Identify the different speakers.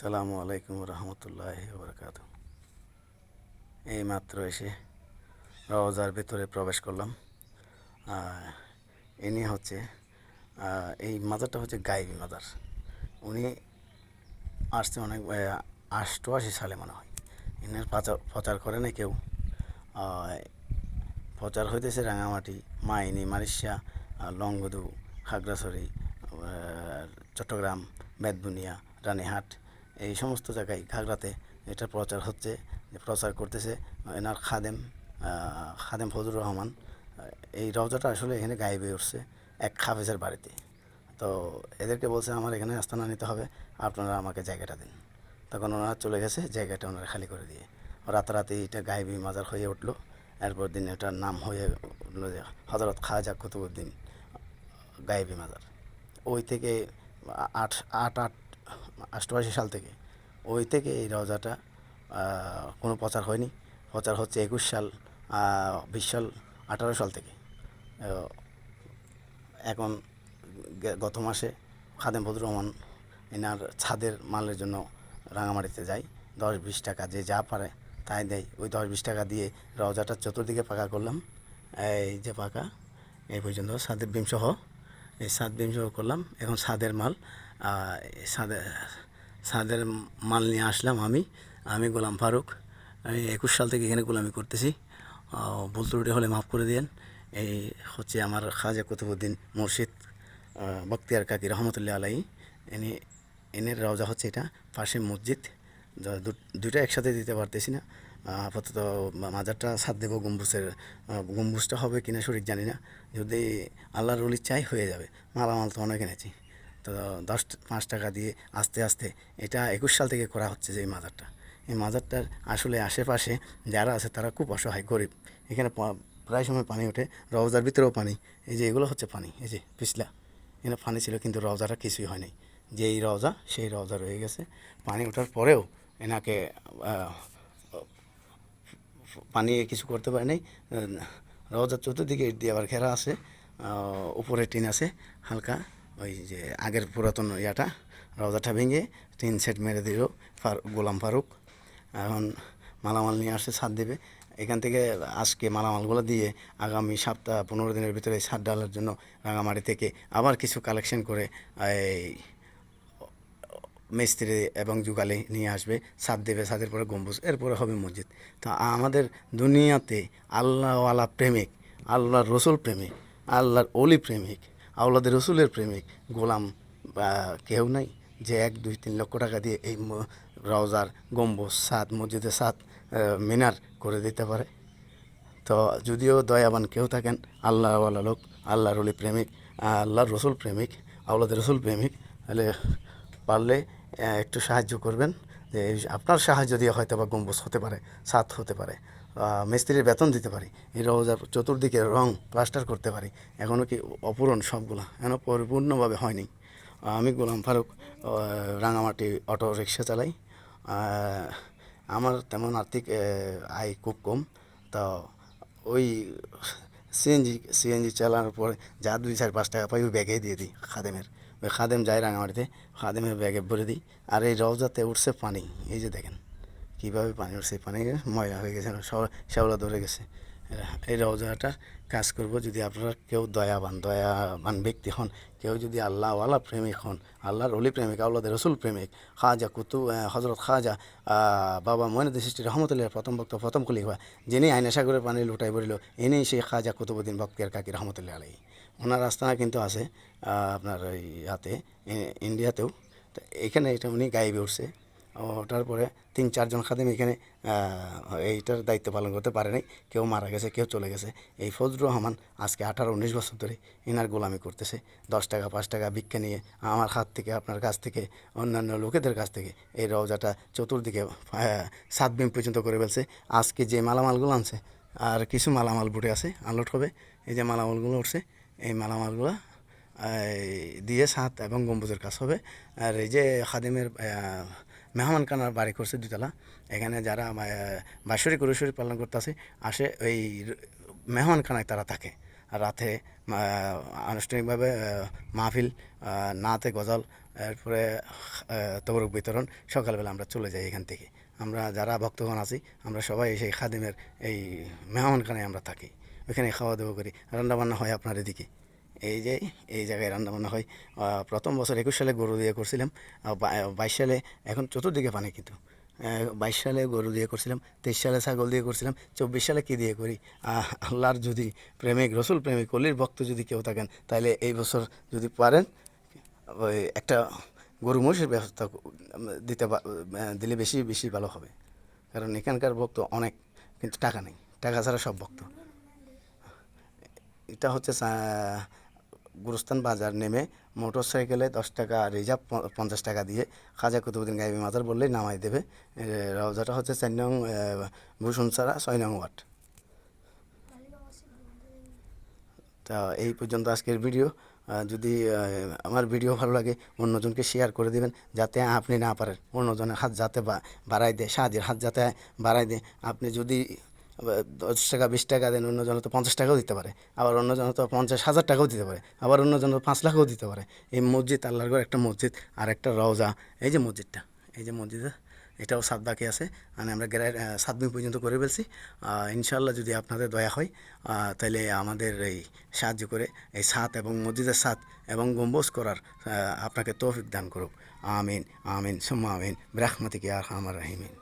Speaker 1: সালামু আলাইকুম রহমতুল্লাহ বরকাত এই মাত্র এসে রওজার ভেতরে প্রবেশ করলাম। ইনি হচ্ছে এই মাজারটা হচ্ছে গাইবি মাজার। উনি আসছে অনেক অষ্টআশি সালে মনে হয়। ইনার প্রচার প্রচার করে না কেউ। প্রচার হইতেছে রাঙামাটি, মাইনি মারিশা লংগদু, খাগড়াছড়ি চট্টগ্রাম বেদবুনিয়া রানীহাট এই সমস্ত জায়গায় ঘাগড়াতে এটা প্রচার হচ্ছে প্রচার করতেছে এনার খাদেম খাদেম ফজলুর রহমান। এই রওজাটা আসলে এখানে গায়েবে উঠছে এক খাফেজের বাড়িতে। তো এদেরকে বলছে, আমার এখানে আস্তানা নিতে হবে, আপনারা আমাকে জায়গাটা দিন। তখন ওনারা চলে গেছে, জায়গাটা ওনারা খালি করে দিয়ে। রাতারাতি এটা গায়েবী মাজার হয়ে উঠল। এরপর দিন এটার নাম হয়ে উঠল যে হজরত খাজা কুতুবুদ্দিন গায়েবী মাজার। ওই থেকে আট আট আট অষ্টআশি সাল থেকে। ওই থেকে এই রওজাটা আহ, কোনো প্রচার হয়নি। প্রচার হচ্ছে একুশ সাল বিশ সাল আঠারো সাল থেকে। এখন গত মাসে খাদেম ফজলুর রহমান এনার ছাদের মালের জন্য রাঙামাটিতে যায়। দশ বিশ টাকা যে যা পারে তাই দেয়। ওই দশ বিশ টাকা দিয়ে রওজাটা চতুর্দিকে পাকা করলাম। এই যে পাকা এই পর্যন্ত সাদের বিম সহ এই ছাদ বিম সহ করলাম। এখন সাদের মাল ছাদের ছাদের মাল নিয়ে আসলাম আমি। আমি গোলাম ফারুক। আমি একুশ সাল থেকে এখানে গোলামি করতেছি। ভুল ত্রুটি হলে মাফ করে দিয়েন। এই হচ্ছে আমার খাজা কুতুবুদ্দিন মুর্শিদ আহ, বখতিয়ার কাকি রহমতুল্লাহ আলাই এনে এনের রওজা হচ্ছে এটা পাশে মসজিদ। দুইটা একসাথে দিতে পারতেছি না। আপাতত মাজারটা সাত দেব গম্বুজের গম্বুজটা হবে কিনা শরীর জানি না। যদি আল্লাহর রুলি চাই হয়ে যাবে। মালামাল তো অনেক এনেছি। তো দশ পাঁচ টাকা দিয়ে আস্তে আস্তে এটা একুশ সাল থেকে করা হচ্ছে যে এই মাজারটা। এই মাজারটার আসলে আশেপাশে যারা আছে তারা খুব অসহায়, গরিব। এখানে প্রায় সময় পানি ওঠে, রওজার ভিতরেও পানি। এই যে এগুলো হচ্ছে পানি, এই যে পিছলা। এখানে পানি ছিল কিন্তু রওজাটা কিছুই হয়নি। যেই রওজা, সেই রওজা রয়ে গেছে। পানি ওঠার পরেও এনাকে পানি কিছু করতে পারে নাই। রওজার চতুর্দিকে দিয়ে আবার ঘেরা আছে উপরে টিন আছে, হালকা। ওই যে আগের পুরাতন ইয়াটা, রওজাটা ভেঙে টিন সেট মেরে দিল গোলাম ফারুক। এখন মালামাল নিয়ে আসছে, ছাদ দেবে। এখান থেকে আজকে মালামালগুলো দিয়ে আগামী সপ্তাহ পনেরো দিনের ভিতরে ছাদ ডালার জন্য রাঙামাটি থেকে আবার কিছু কালেকশন করে এই মিস্ত্রি এবং যুগালি নিয়ে আসবে। ছাদ দেবে, ছাদের পরে গম্বুজ, এরপরে হবে মসজিদ। তো আমাদের দুনিয়াতে আল্লাহওয়ালা প্রেমিক, আল্লাহর রসুল প্রেমিক, আল্লাহর অলি প্রেমিক আল্লাদের রসুলের প্রেমিক, গোলাম কেউ নাই যে এক, দুই, তিন লক্ষ টাকা দিয়ে এই রওজার গম্বুজ সাত মসজিদের সাত মিনার করে দিতে পারে। তো যদিও দয়াবান কেউ থাকেন, আল্লাহওয়ালা লোক, আল্লাহর অলি প্রেমিক, আল্লাহর রসুল প্রেমিক আল্লাহদের রসুল প্রেমিক, তাহলে পারলে একটু সাহায্য করবেন। যে আপনার সাহায্য দিয়ে হয়তো বা গম্বুজ হতে পারে, ছাদ হতে পারে মিস্ত্রির বেতন দিতে পারি, এই রোজার চতুর্দিকে রং প্লাস্টার করতে পারি এখনও কি অপূরণ সবগুলো? এখনও পরিপূর্ণভাবে হয়নি। আমি গোলাম ফারুক রাঙামাটি অটো রিক্সা চালাই। আমার তেমন আর্থিক আয় খুব কম, তো ওই সিএনজি সিএনজি চালানোর পরে যা দুই চার পাঁচ টাকা পাই ওই ব্যাগেই দিয়ে দিই খাদেমের। ওই খাদেম যায় রাঙামাটিতে, খাদেমের ব্যাগে ভরে দিই। আর এই রওজাতে উঠছে পানি, এই যে দেখেন, কীভাবে পানি উঠছে পানি ময়লা হয়ে গেছে শ্যাওলা ধরে গেছে। এই রওজাটা কাজ করব যদি আপনারা কেউ দয়াবান দয়াবান ব্যক্তি হন, কেউ যদি আল্লাহওয়ালা প্রেমিক হন, আল্লাহর অলি প্রেমিক আল্লাহদের রসুল প্রেমিক, খাজা কুতু হজরত খাজা বাবা ময়নুদ্দিন সৃষ্টি রহমতুল্লাহ, প্রথম বক্ত প্রথম খলিফা, যিনি আইনা সাগরের পানি লুটাই বলিল, ইনি সেই খাজা কুতুবুদ্দিন বক্তিয়ার কাকি রহমতুল্লাহ আলাই ওনার আস্তানা কিন্তু আছে আপনার ওই হাতে ইন্ডিয়াতেও। তো এখানে এটা উনি গাইবে উঠছে। ওটার পরে তিন, চারজন খাদেম এখানে এইটার দায়িত্ব পালন করতে পারে নাই। কেউ মারা গেছে, কেউ চলে গেছে। এই ফজলুর রহমান আজকে আঠারো, উনিশ বছর ধরে ইনার গোলামি করতেছে। দশ টাকা, পাঁচ টাকা ভিক্ষা নিয়ে আমার হাত থেকে, আপনার কাছ থেকে, অন্যান্য লোকেদের কাছ থেকে এই রওজাটা চতুর্দিকে সাত বিম পর্যন্ত করে ফেলছে। আজকে যে মালামালগুলো আনছে, আর কিছু মালামাল বুটে আছে, আনলোড হবে। এই যে মালামালগুলো উঠছে, এই মালামালগুলো দিয়ে সাত এবং গম্বুজের কাজ হবে। আর এই যে খাদিমের মেহমান কানার বাড়ি করছে দুতলা এখানে যারা আহ, বাৎসরিক পালন করতে আসে আসে ওই মেহমান খানায় তারা থাকে। রাতে আনুষ্ঠানিকভাবে মাহফিল নাতে গজল এরপরে তবরক বিতরণ সকালবেলা আমরা চলে যাই এখান থেকে। আমরা যারা ভক্তগণ আছি আমরা সবাই সেই খাদিমের এই মেহমানখানায় আমরা থাকি। ওইখানে খাওয়া দাওয়া করি। রান্নাবান্না হয় আপনার এদিকে? এই যে, এই জায়গায় রান্নাবান্না হয়। প্রথম বছর একুশ সালে গরু দিয়ে করছিলাম বাইশ সালে, এখন চতুর্দিকে পানি কিন্তু। বাইশ সালে গরু দিয়ে করছিলাম, তেইশ সালে ছাগল দিয়ে করছিলাম, চব্বিশ সালে কী দিয়ে করি? আল্লাহর যদি প্রেমিক, রসুল প্রেমিক কলির ভক্ত যদি কেউ থাকেন তাহলে এই বছর যদি পারেন, ওই একটা গরু মহিষের ব্যবস্থা দিতে দিলে বেশি বেশি ভালো হবে। কারণ এখানকার ভক্ত অনেক, কিন্তু টাকা নেই। টাকা ছাড়া সব ভক্ত। এটা হচ্ছে গুরুস্থান বাজার নেমে মোটর সাইকেলে দশ টাকা, রিজার্ভ পঞ্চাশ টাকা দিয়ে খাজা কুতুবুদ্দিন গাইবি মাজার বললেই নামাই দেবে। রওজাটা হচ্ছে চার নং ভূষণসারা ছয় নং ওয়ার্ড। তা এই পর্যন্ত আজকের ভিডিও। যদি আমার ভিডিও ভালো লাগে, অন্যজনকে শেয়ার করে দিবেন, যাতে আপনি না পারেন। অন্যজনের হাত যাতে বাড়াই দেয়, সাহায্যের হাত যাতে বাড়াই দেয়। আপনি যদি দশ টাকা, বিশ টাকা, দেন অন্যজন তো পঞ্চাশ টাকাও দিতে পারে। আবার অন্যজন তো পঞ্চাশ হাজার টাকাও দিতে পারে। আবার অন্যজন তো পাঁচ লাখও দিতে পারে। এই মসজিদ, আল্লাহর ঘর একটা মসজিদ, আর একটা রওজা। এই যে মসজিদটা, এই যে মসজিদে এটাও সাত বাকি আছে। মানে আমরা গ্যারাই সাত দিন পর্যন্ত করে ফেলছি। ইনশাল্লাহ যদি আপনাদের দয়া হয় তাহলে আমাদের এই সাহায্য করে, এই সাত এবং মসজিদের সাত এবং গম্বুজ করার আপনাকে তৌফিক দান করুক। আমিন আমিন, সুম্মা আমিন। ব্রাহ্মতিকে আর আমার রাহিমিন।